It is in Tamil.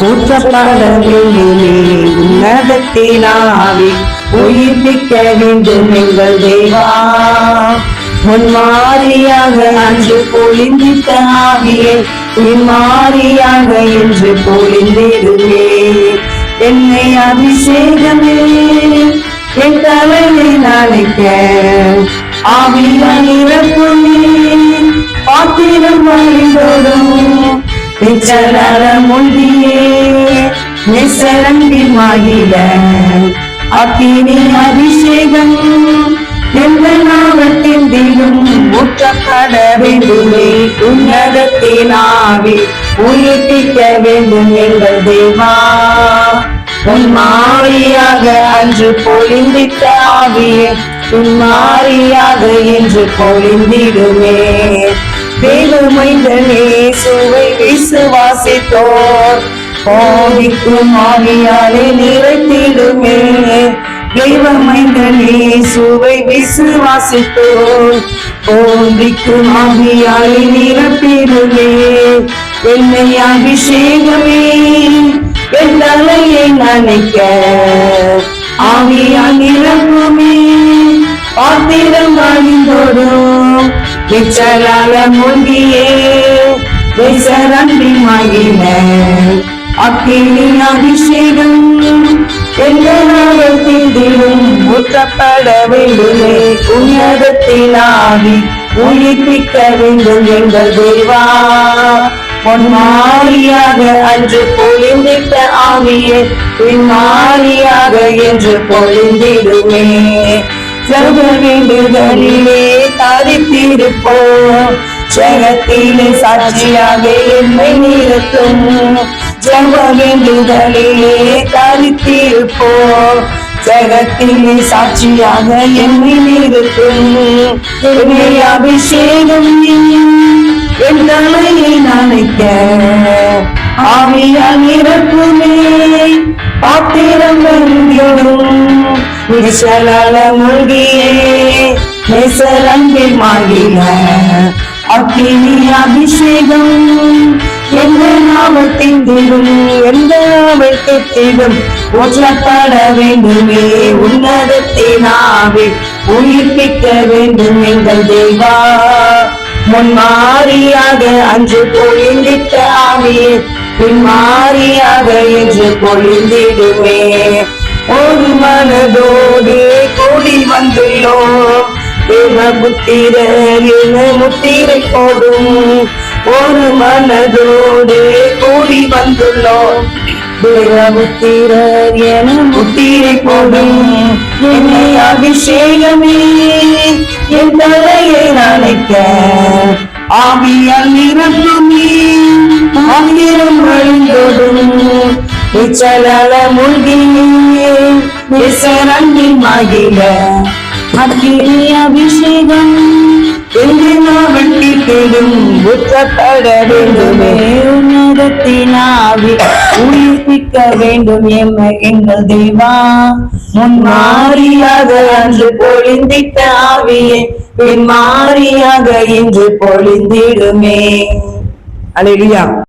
ஊற்றப்பட வேண்டுமே உன்னதத்தினாவி உயிர்ப்பிக்க வேண்டும் எங்கள் தேவா முன்மாரியாக அன்று பொழிந்திட்ட ஆவியே பின்மாரியாக என்று பொழிந்திடுமே என்னை அபிஷேகமே என் தலைமை நினைக்க ஆவியா நிரப்புமே பாத்திரம் வழிந்தோடும் நிச்சலர மொழியே நிசரங்கி மகிழ அக்கினி அபிஷேகம். எந்த நாமத்தின் தீரும் ஊற்றப்பட வேண்டுமே உன்னதத்தினாவே உயிர்ப்பிக்க வேண்டும் எங்கள் தேவா. உன் மாறியாக அன்று பொழிந்திட்ட ஆவியே உன் மாறியாக என்று பொழிந்திடுமே. தேவமைந்தனே சுவை விசுவாசித்தோர் கோவிக்கும் ஆவியாலே நிறைத்திடுமே தெய்வமைந்தனே சுவை விசுவாசித்தோர் கோவிக்கும் ஆவியாலே நிரப்பிடுமே. என்னை அபிஷேகமே என் தலையை நினைக்க. ஆவியால் நிரப்புமே. பாத்திரம் வாழ்ந்தோடும் நிச்சலால மூழ்கியே விசரம்பி மகிழ. அக்கினி அபிஷேகம் எந்த நாளத்தில் ஊற்றப்பட வேண்டுமே. உன்னதத்தினாவி உயிர்ப்பிக்க வேண்டும் எங்கள் தேவா. பொன்மாரியாக அன்று பொழிந்திட்ட ஆவியே பின்மாரியாக என்று பொழிந்திடுமே. ஜப வேண்டுதலிலே தரித்திருப்போம். ஜெகத்திலே சாட்சியாக என்னை நிறுத்தும். ஜப வேண்டுதலிலே தரித்திருப்போம். ஜெகத்திலே சாட்சியாக என்னை நிறுத்தும். என்னை அபிஷேகம் என் தலையை நினைக்க. ஆவியால் நிரப்புமே பாத்திரம் வெங்கிடும் விசலால மூழ்கியே நெசரங்கில் மாகின அக்கினி அபிஷேகம். எந்த நாமத்தின் தீரும் எந்த வெட்டத்திலும் ஊற்றப்பட வேண்டுமே. உன்னதத்தினாவே உயிர்ப்பிக்க வேண்டும் எங்கள் தேவா. முன்மாரியாக அன்று பொழிந்திட்ட ஆவியே பின்மாரியாக என்று பொழிந்திடுமே மனதோடு கூடி வந்துள்ளோம் தேவ புத்திரர் என முத்திரை போடும். ஒரு மனதோடு கூடி வந்துள்ளோம் தேவபுத்திரர் என முத்திரை போடும். என்னை அபிஷேகமே என் தலையை நினைக்க ஆவியால் நிரப்புமே ஆயிரம் வழிந்தோடும் நிச்சலல மூழ்கியே நிசரங்கி மகிழ. அக்கினி அபிஷேகம் என்று உச்சப்பட தேடும் வேண்டுமே உன்னதத்தினாவி உயிர்ப்பிக்க வேண்டும் எம்மை எங்கள் தேவா. முன்மாரியாக அன்று பொழிந்திட்ட ஆவியே பின்மாரியாக இன்று பொழிந்திடுமே. அலையா